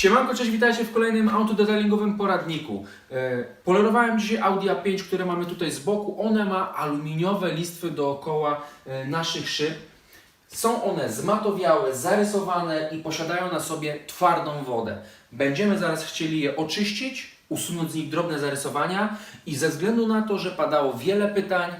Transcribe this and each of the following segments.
Siemanko, cześć, witajcie w kolejnym autodetailingowym poradniku. E, Polerowałem dzisiaj Audi A5, które mamy tutaj z boku. One ma aluminiowe listwy dookoła e, naszych szyb. Są one zmatowiałe, zarysowane i posiadają na sobie twardą wodę. Będziemy zaraz chcieli je oczyścić, usunąć z nich drobne zarysowania i ze względu na to, że padało wiele pytań,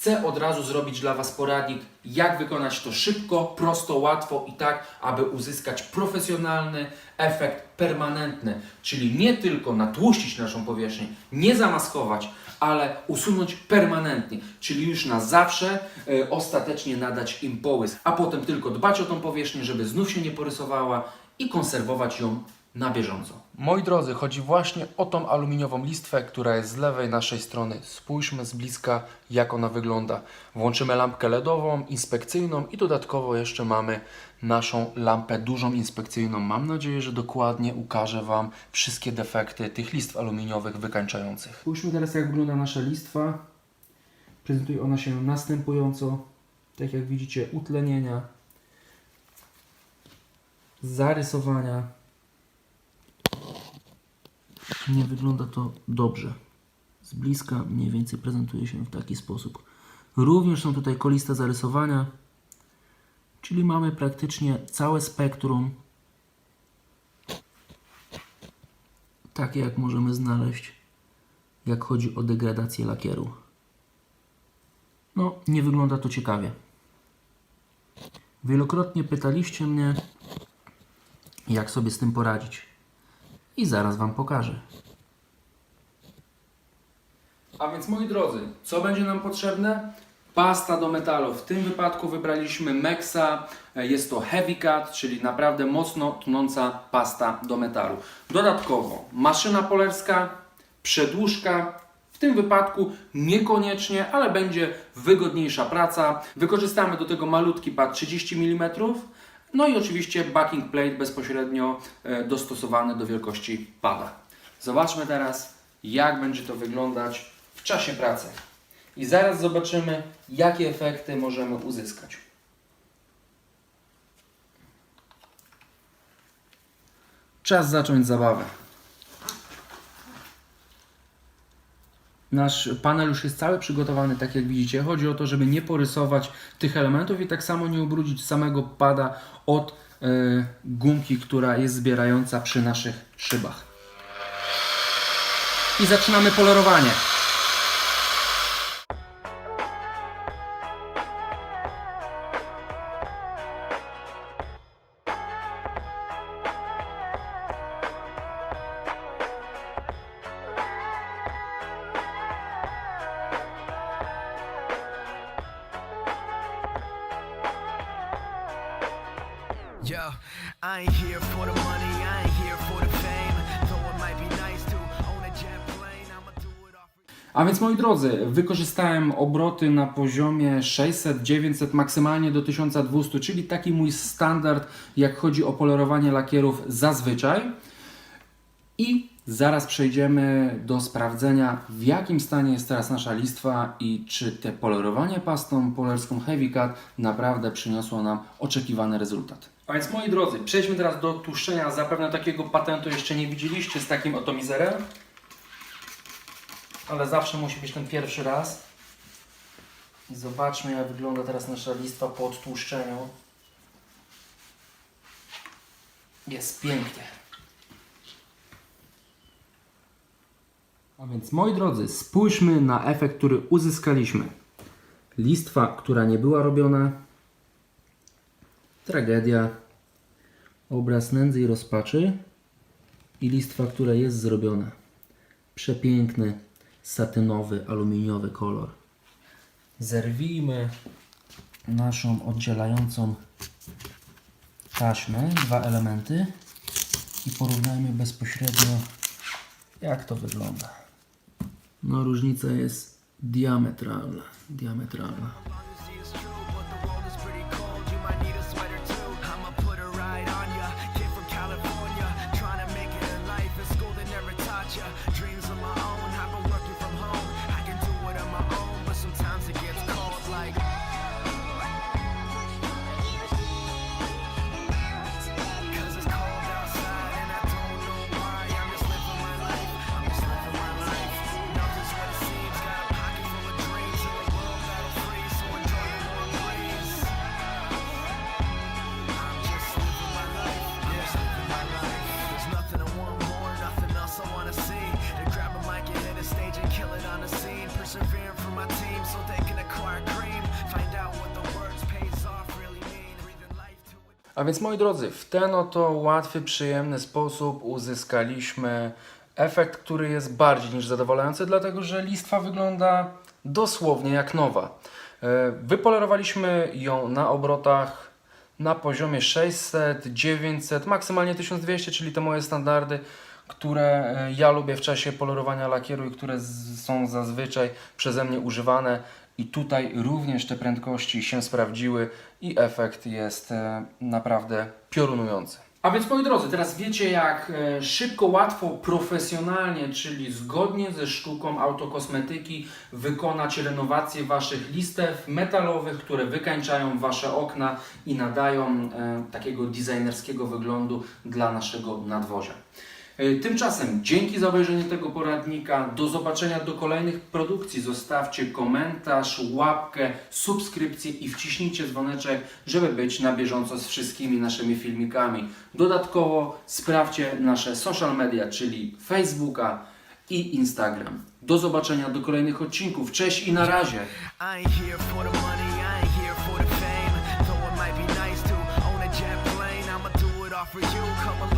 Chcę od razu zrobić dla Was poradnik, jak wykonać to szybko, prosto, łatwo i tak, aby uzyskać profesjonalny efekt permanentny, czyli nie tylko natłuścić naszą powierzchnię, nie zamaskować, ale usunąć permanentnie, czyli już na zawsze e, ostatecznie nadać im połysk, a potem tylko dbać o tą powierzchnię, żeby znów się nie porysowała i konserwować ją na bieżąco. Moi drodzy, chodzi właśnie o tą aluminiową listwę, która jest z lewej naszej strony. Spójrzmy z bliska, jak ona wygląda. Włączymy lampkę LEDową, inspekcyjną i dodatkowo jeszcze mamy naszą lampę dużą inspekcyjną. Mam nadzieję, że dokładnie ukażę Wam wszystkie defekty tych listw aluminiowych wykańczających. Spójrzmy teraz, jak wygląda nasza listwa. Prezentuje ona się następująco. Tak jak widzicie, utlenienia, zarysowania, nie wygląda to dobrze. Z bliska mniej więcej prezentuje się w taki sposób. Również są tutaj koliste zarysowania, czyli mamy praktycznie całe spektrum, takie jak możemy znaleźć, jak chodzi o degradację lakieru. No, nie wygląda to ciekawie. Wielokrotnie pytaliście mnie, jak sobie z tym poradzić i zaraz Wam pokażę. A więc moi drodzy, co będzie nam potrzebne? Pasta do metalu. W tym wypadku wybraliśmy Mexa. Jest to Heavy Cut, czyli naprawdę mocno tnąca pasta do metalu. Dodatkowo maszyna polerska, przedłużka. W tym wypadku niekoniecznie, ale będzie wygodniejsza praca. Wykorzystamy do tego malutki pad 30 mm. No i oczywiście backing plate bezpośrednio e, dostosowany do wielkości pada. Zobaczmy teraz, jak będzie to wyglądać w czasie pracy. I zaraz zobaczymy, jakie efekty możemy uzyskać. Czas zacząć zabawę. Nasz panel już jest cały przygotowany, tak jak widzicie. Chodzi o to, żeby nie porysować tych elementów i tak samo nie ubrudzić samego pada od e, gumki, która jest zbierająca przy naszych szybach. I zaczynamy polerowanie. A więc moi drodzy, wykorzystałem obroty na poziomie 600, 900, maksymalnie do 1200, czyli taki mój standard, jak chodzi o polerowanie lakierów zazwyczaj. I zaraz przejdziemy do sprawdzenia, w jakim stanie jest teraz nasza listwa i czy te polerowanie pastą polerską Heavy Cut naprawdę przyniosło nam oczekiwany rezultat. A więc moi drodzy, przejdźmy teraz do tłuszczenia. Zapewne takiego patentu jeszcze nie widzieliście z takim oto mizerem ale zawsze musi być ten pierwszy raz. I zobaczmy, jak wygląda teraz nasza listwa po odtłuszczeniu. Jest pięknie. A więc, moi drodzy, spójrzmy na efekt, który uzyskaliśmy. Listwa, która nie była robiona. Tragedia. Obraz nędzy i rozpaczy. I listwa, która jest zrobiona. Przepiękny, satynowy, aluminiowy kolor. Zerwijmy naszą oddzielającą taśmę, dwa elementy i porównajmy bezpośrednio jak to wygląda. No różnica jest diametralna, diametralna. A więc moi drodzy, w ten oto łatwy, przyjemny sposób uzyskaliśmy efekt, który jest bardziej niż zadowalający, dlatego że listwa wygląda dosłownie jak nowa. E, Wypolerowaliśmy ją na obrotach na poziomie 600, 900, maksymalnie 1200, czyli te moje standardy, które e, ja lubię w czasie polerowania lakieru i które są zazwyczaj przeze mnie używane. I tutaj również te prędkości się sprawdziły i efekt jest e, naprawdę piorunujący. A więc moi drodzy, teraz wiecie jak e, szybko, łatwo, profesjonalnie, czyli zgodnie ze sztuką autokosmetyki wykonać renowację Waszych listew metalowych, które wykańczają Wasze okna i nadają e, takiego designerskiego wyglądu dla naszego nadwozia. E, Tymczasem dzięki za obejrzenie tego poradnika. Do zobaczenia do kolejnych produkcji. Zostawcie komentarz, łapkę, subskrypcję i wciśnijcie dzwoneczek, żeby być na bieżąco z wszystkimi naszymi filmikami. Dodatkowo sprawdźcie nasze social media, czyli Facebooka i Instagram. Do zobaczenia do kolejnych odcinków. Cześć i na razie. For you. Come